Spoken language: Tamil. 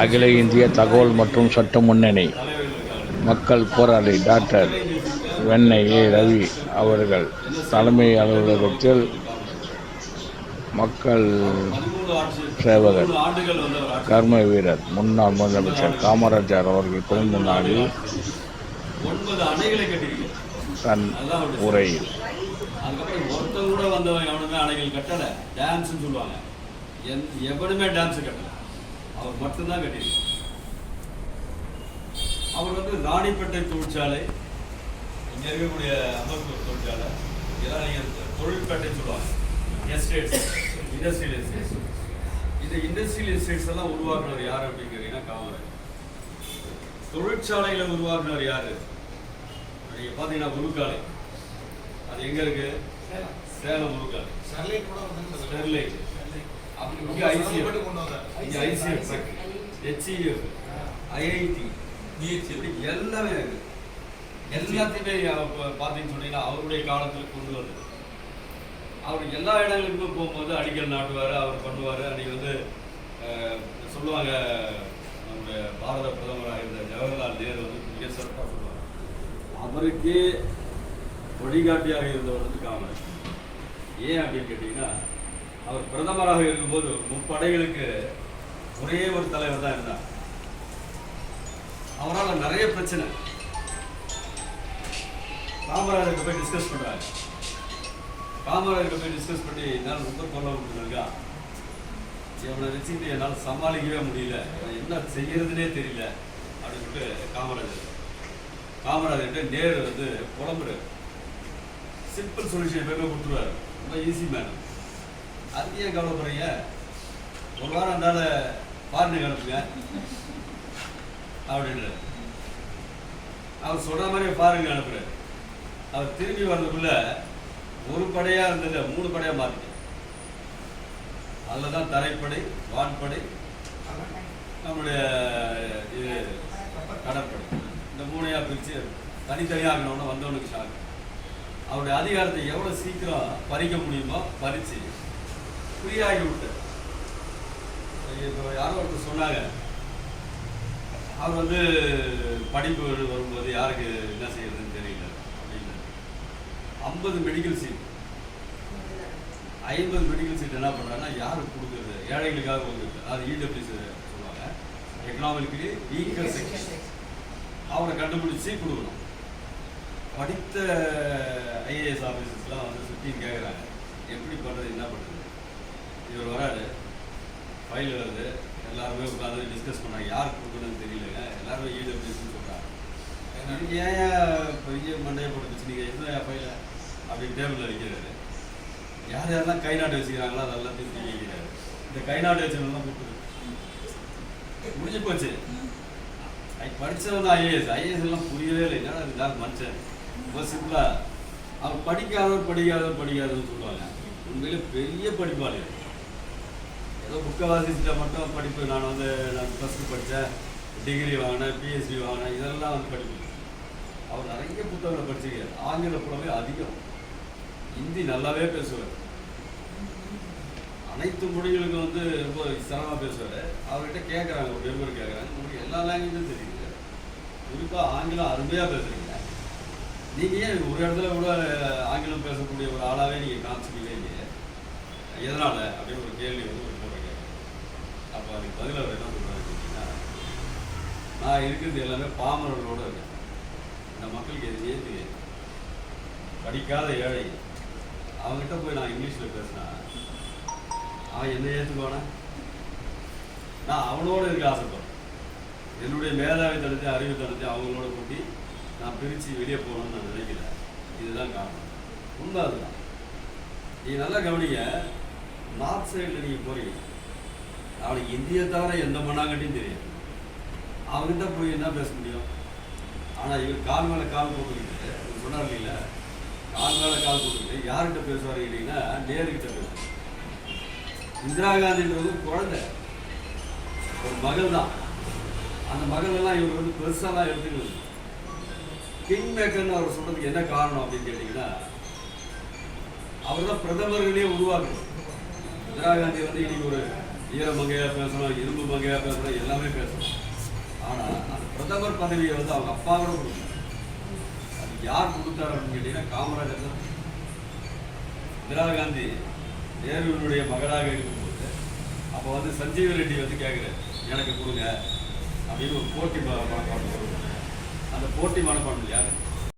அகில இந்திய தகவல் மற்றும் சட்ட முன்னணி மக்கள் போராளி டாக்டர் வெண்ணை ஏ. ரவி அவர்கள் தலைமை அலுவலகத்தில் மக்கள் சேவகர் கர்ம வீரர் முன்னாள் முதலமைச்சர் காமராஜர் அவர்கள் பிறந்த நாளில் தன் உரையில். ஒருத்தன் கூட வந்தவன் எவனுமே அணைகள் கட்டல. டான்ஸ்னு சொல்லுவாங்க. எவனுமே டான்ஸ் கட்டல. அவர் மட்டும்தான் கட்டியிருக்கார் அவர் வந்து ராணிப்பேட்டை தொழிற்சாலை இங்க இருக்கக்கூடிய அம்பத்தூர் தொழிற்சாலை இதெல்லாம் நீங்க தொழிற்பேட்டை சொல்லுவாங்க. எஸ்டேட்ஸ் இண்டஸ்ட்ரியல் எஸ்டேட்ஸ் இந்த இண்டஸ்ட்ரியல் எஸ்டேட்ஸ் எல்லாம் உருவாக்குனவர் யார் அப்படிங்கிறீங்கன்னா காமராஜர் தொழிற்சாலைகளை உருவாக்குனவர் யாரு? நீங்க பாத்தீங்கன்னா உருக்காலை அது எங்க இருக்கு? சேலம். உருக்காலை ஸ்டெர்லைட் அப்படி இங்க ஐசிஎஃப் இங்க ஐசிஎஃப் ஹெச்இஎஃப் ஐஐடி இப்படி எல்லாமே இருக்கு. எல்லாத்தையுமே அவ- பா- பாத்தீங்கன்னு சொன்னீங்கன்னா அவருடைய காலத்துல கொண்டு வந்தது. அவர் எல்லா இடங்களுக்குமே போகும்போது அடிக்கல் நாட்டுவார் அவர் பண்ணுவார். அன்னைக்கு வந்து சொல்லுவாங்க நம்முடைய பாரத பிரதமராக இருந்த ஜவஹர்லால் நேரு வந்து மிக சிறப்பாக சொல்லுவாங்க அவருக்கே வழிகாட்டியாக இருந்தவர் வந்து காமராஜ். ஏன் அப்படின்னு கேட்டிங்கன்னா அவர் பிரதமராக இருக்கும்போது முப்படைகளுக்கு ஒரே ஒரு தலைவர் தான் இருந்தார். அவரால் நிறைய பிரச்சனை. காமராஜர்கிட்ட போய் டிஸ்கஸ் பண்ணுறாரு காமராஜர் போய் டிஸ்கஸ் பண்ணி என்னால் ரொம்ப தொல்லை விட்டுருக்கா இவனை வச்சுக்கிட்டு என்னால் சமாளிக்கவே முடியல. என்ன செய்யறதுனே தெரியல. அப்படின்னு சொல்லிட்டு காமராஜர் காமராஜர்கிட்ட நேரு வந்து புலம்புறாரு. சிம்பிள் சொல்யூஷன் எப்பவுமே கொடுத்துருவாரு. ரொம்ப ஈஸி மேடம் அதுக்கு ஏன் கவலைப்படுறீங்க. ஒரு வாரம் அதனால ஃபாரினுக்கு அனுப்புங்க அப்படின்றாரு. அவர் சொல்கிற மாதிரி ஃபாரினுக்கு அனுப்புறாரு அவர் திரும்பி வர்றதுக்குள்ள ஒரு படையா இருந்தது மூணு படையா மாத்திட்டு அதில் தான் தரைப்படை வான்படை நம்முடைய இது கடற்படை. இந்த மூணையா பிரிச்சு தனித்தனியாகணும்னு வந்தவனுக்கு ஷாக் அவருடைய அதிகாரத்தை எவ்வளோ சீக்கிரம் பறிக்க முடியுமோ பறிச்சு ஃப்ரீயாகி விட்டார் இப்போ யாரோ ஒருத்தர் சொன்னாங்க. அவர் வந்து படிப்பு வரும்போது யாருக்கு என்ன செய்யறதுன்னு தெரியல. அப்படின்னு. ஐம்பது மெடிக்கல் சீட் ஐம்பது மெடிக்கல் சீட் என்ன பண்ணுறாங்கன்னா யாருக்கு கொடுக்குறது? ஏழைகளுக்காக கொடுக்குறது. அது இடபிள்யூசி சொல்லுவாங்க. எக்கனாமிக்கலி வீக்கர் செக்ஷன் அவரை கண்டுபிடிச்சி கொடுக்கணும். படித்த ஐஏஎஸ் ஆஃபீஸர்ஸ்லாம் வந்து சுற்றி கேட்குறாங்க எப்படி பண்ணுறது என்ன பண்ணுறது இவர் வராரு ஃபைல் வருது எல்லாருமே உட்காந்து டிஸ்கஸ் பண்ணாங்க. யாருக்கு கொடுக்கணும்னு தெரியலங்க எல்லாருமே இடபிள்யூசின்னு சொல்கிறாங்க இதுக்கு ஏன் பெரிய மண்டையை போட்டுச்சு நீங்கள் எந்த ஃபைல அப்படின்னு டேபிளில் வைக்கிறாரு யார் யாரெல்லாம் கை நாட்டு வச்சுக்கிறாங்களோ அது எல்லாத்தையும் தூக்கி வைக்கிறாரு இந்த கை நாட்டு வச்சுருந்தா கூப்பிட்டு முடிஞ்சு போச்சு. ஐ படித்தவன் தான் ஐஏஎஸ் ஐஏஎஸ் எல்லாம் புரியவே இல்லை. என்னடா இருந்தால் மனுஷன்? ரொம்ப சிம்பிளாக அவன் படிக்காதவர் படிக்காதவர் படிக்காதவன்னு சொல்லுவாங்க. உண்மையிலே பெரிய படிப்பாளி புக்கை வாசிச்சுட்டா மட்டும் படிப்பு. நான் வந்து நான் ப்ளஸ் டூ படித்தேன். டிகிரி வாங்கினேன் பிஎஸ்சி வாங்கினேன். இதெல்லாம் வந்து படிப்பு. அவர் நிறைய புத்தகங்களை படிச்சிருக்கார். ஆங்கில புலமே அதிகம். ஹிந்தி நல்லாவே பேசுவார். அனைத்து மொழிகளுக்கும் வந்து ரொம்ப சிரமமாக பேசுவார். அவர்கிட்ட கேட்குறாங்க ஒரு பேர் கேட்குறாங்க உங்களுக்கு எல்லா லாங்குவேஜும் தெரியுது. குறிப்பாக ஆங்கிலம் அருமையாக பேசுகிறீங்க நீங்கள் ஏன் ஒரு இடத்துல கூட ஆங்கிலம் பேசக்கூடிய ஒரு ஆளாகவே நீங்கள் காமிச்சிக்கவே இல்லையே? எதனால்? அப்படின்னு ஒரு கேள்வி வந்து ஒரு அப்போ அதுக்கு பதில் அவர் என்ன சொல்கிறாரு கேட்டிங்கன்னா நான் இருக்கிறது எல்லாமே பாமரர்களோடு இருக்கேன் இந்த மக்களுக்கு எது ஏற்று படிக்காத ஏழை. அவங்ககிட்ட போய் நான் இங்கிலீஷில் பேசினா அவன் என்ன ஏற்றுக்குவானா நான் அவனோட இருக்க ஆசைப்படுறேன். என்னுடைய மேதாவை தனத்தை அறிவு தனத்தை அவங்களோட கூட்டி நான் பிரித்து வெளியே போகணும்னு நான் நினைக்கல. இதுதான் காரணம். உண்மை அதுதான் நீங்கள் நல்லா கவனிங்க நார்த் சைடில் நீங்கள் போகிறீங்க அவனுக்கு இந்தியை தவிர எந்த மண்ணாங்கட்டியும் தெரியும் அவன்கிட்ட போய் என்ன பேச முடியும்? ஆனால் இவர் கால் மேலே கால் போட்டுக்கிட்டு இவர் சொன்னார் இல்லைங்களா? கால் மேலே கால் போட்டுக்கிட்டு யார்கிட்ட பேசுவார் கேட்டிங்கன்னா நேருக்கிட்ட பேசுவார். இந்திரா காந்தின்றது குழந்தை. ஒரு மகள் தான். அந்த மகள் எல்லாம் இவர் வந்து பெருசாலாம் எடுத்துக்கிறது கிங் மேக்கர்னு அவர் சொல்கிறதுக்கு என்ன காரணம் அப்படின்னு கேட்டிங்கன்னா அவர் தான் பிரதமர்களே உருவாக்குறது இந்திரா காந்தி வந்து இன்னைக்கு ஒரு ஈர மங்கையாக பேசணும் இரும்பு மங்கையாக பேசணும் எல்லாமே பேசணும் ஆனால் அந்த பிரதமர் பதவியை வந்து அவங்க அப்பா கூட அது யார் கொடுத்தாரு அப்படின்னு கேட்டீங்கன்னா காமராஜர் தான். இந்திரா காந்தி நேருவினுடைய மகளாக இருக்கும்போது அப்போ வந்து சஞ்சீவ் ரெட்டி வந்து கேட்குறாரு எனக்கு கொடுங்க அப்படின்னு ஒரு போட்டி ம- அந்த போட்டி மனப்பான்மை யார்?